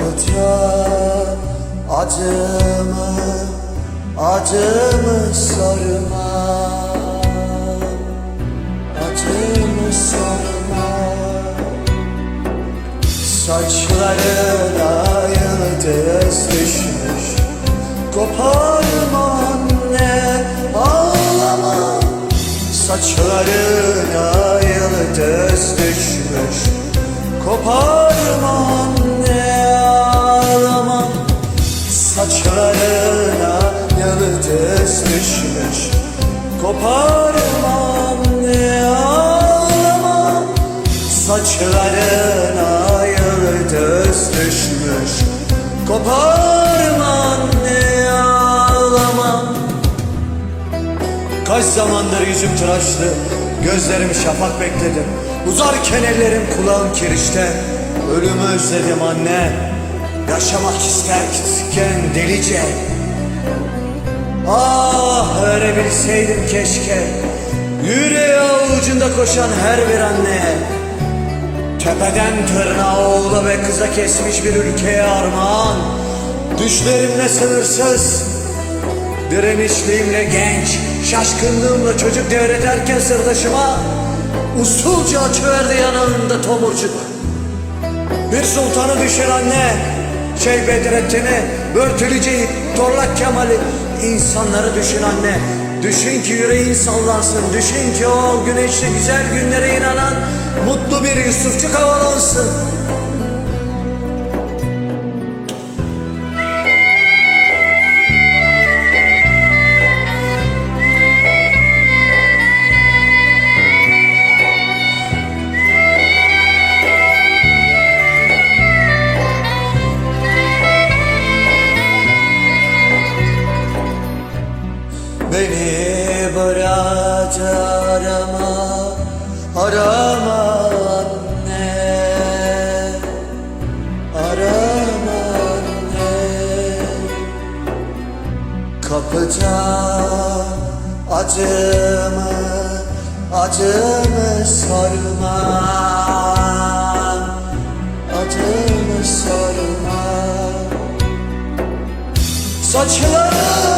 tutuyor Acımı, acımı sorma. Acımı sorma. Saçlarına yıldız düşmüş. Koparma anne ağlama. Saçlarına yıldız düşmüş. Kopar Koparma anne ağlama Saçlarına yıldız düşmüş. Koparma anne ağlama Kaç zamandır yüzüm tıraşlı Gözlerim şafak bekledim. Uzarken ellerim kulağım kirişte Ölümü özledim anne. Yaşamak isterken delice. Ah öğrenebilseydim keşke. Yüreği avucunda koşan her bir anne. Tepeden tırnağa oğula ve kıza kesmiş bir ülkeye armağan. Düşlerimle sınırsız Direnişliğimle genç Şaşkınlığımla çocuk devrederken sırdaşıma Usulca açıverdi yanağında tomurcuk. Bir sultanı düşün anne Şey Bedrettin'i Börtülüce'yi Torlak Kemal'i insanları düşün anne. Düşün ki yüreğin sallansın Düşün ki o güneşli güzel günlere inanan Mutlu bir Yusufçuk havalansın arama, arama anne. Arama anne. Kapıda acımı, acımı sorma. Acımı sorma. Saçlarına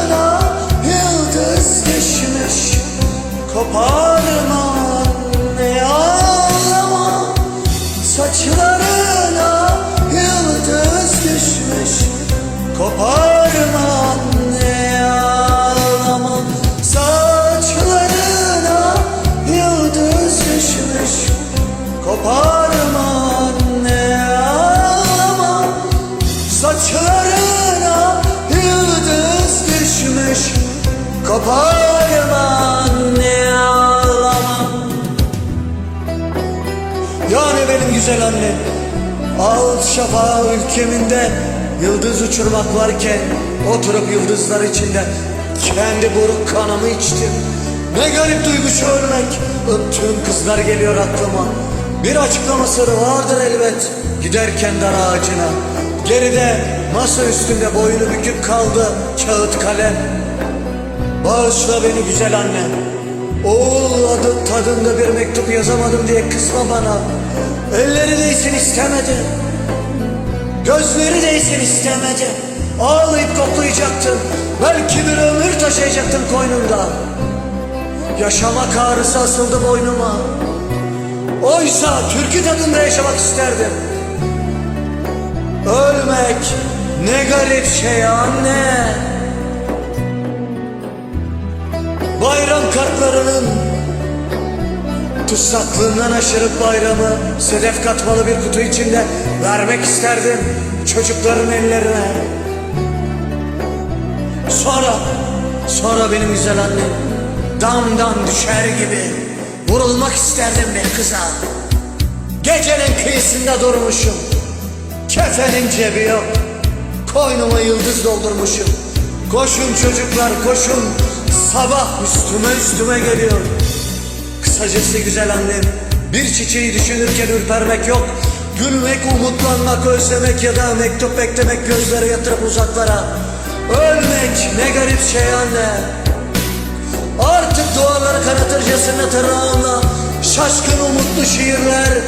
Koparma anne ağlama. Saçlarına yıldız düşmüş. Koparma anne ağlama. Saçlarına yıldız düşmüş. Koparma Saçlarına yıldız düşmüş. Koparma güzel annem Ağıt şafağı ülkeminde Yıldız uçurmak varken Oturup yıldızlar içinde Kendi buruk kanımı içtim. Ne garip duygu şu ölmek Öptüğüm kızlar geliyor aklıma. Bir açıklaması vardır elbet. Giderken dar ağacına. Geride masa üstünde boynu bükük kaldı Kağıt kalem. Bağışla beni güzel anne. Oğul adı tadında bir mektup yazamadım diye kızma bana Elleri değsin istemedim Gözleri değsin istemedim Ağlayıp koklayacaktım Belki bir ömür taşıyacaktım koynumda Yaşamak ağrısı asıldı boynuma. Oysa türkü tadında yaşamak isterdim. Ölmek ne garip şey anne. Bayram kartlarının Tutsaklığından aşırıp bayramı Sedef katmalı bir kutu içinde Vermek isterdim çocukların ellerine. Sonra Sonra benim güzel annem Damdan düşer gibi Vurulmak isterdim bir kıza. Gecenin kıyısında durmuşum Kefenin cebi yok Koynuma yıldız doldurmuşum. Koşun çocuklar koşun Sabah üstüme üstüme geliyor Kısacası güzel annem Bir çiçeği düşünürken ürpermek yok. Gülmek, umutlanmak, özlemek ya da mektup beklemek gözleri yatırıp uzaklara. Ölmek ne garip şey anne. Artık duaları kanatırcasına tırnağımla Şaşkın umutlu şiirler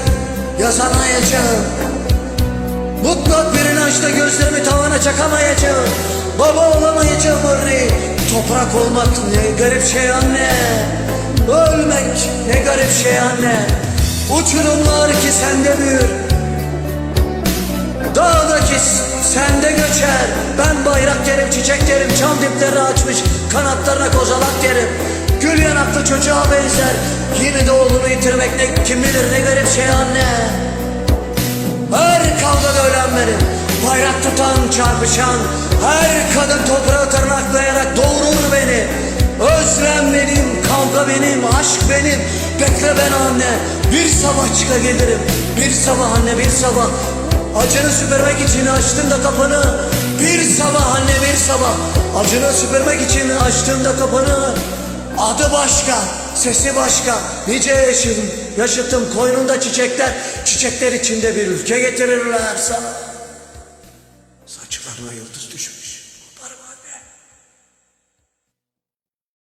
yazamayacağım Mutlak bir inançla gözlerimi tavana çakamayacağım. Baba olamayacağım örneği Toprak olmak ne garip şey anne. Ölmek ne garip şey anne. Uçurumlar ki sende büyür Dağdaki sende göçer. Ben bayrak derim çiçek derim Çam dipleri açmış kanatlarına kozalak derim Gül yanaklı çocuğa benzer. Yine de oğlunu yitirmek ne kim bilir ne garip şey anne. Her kavgada ölen benim. Bayrak tutan çarpışan Her kadın toprağı tırnaklayarak Özlem benim, kavga benim, aşk benim. Bekle ben anne Bir sabah çıka gelirim. Bir sabah anne bir sabah. Acını süpürmek için açtım da kapını. Bir sabah anne bir sabah. Acını süpürmek için açtım da kapını. Adı başka, sesi başka. Nice yaşadım, yaşattım koynunda çiçekler. Çiçekler içinde bir ülke getirirler sana. Saçlarına yıldız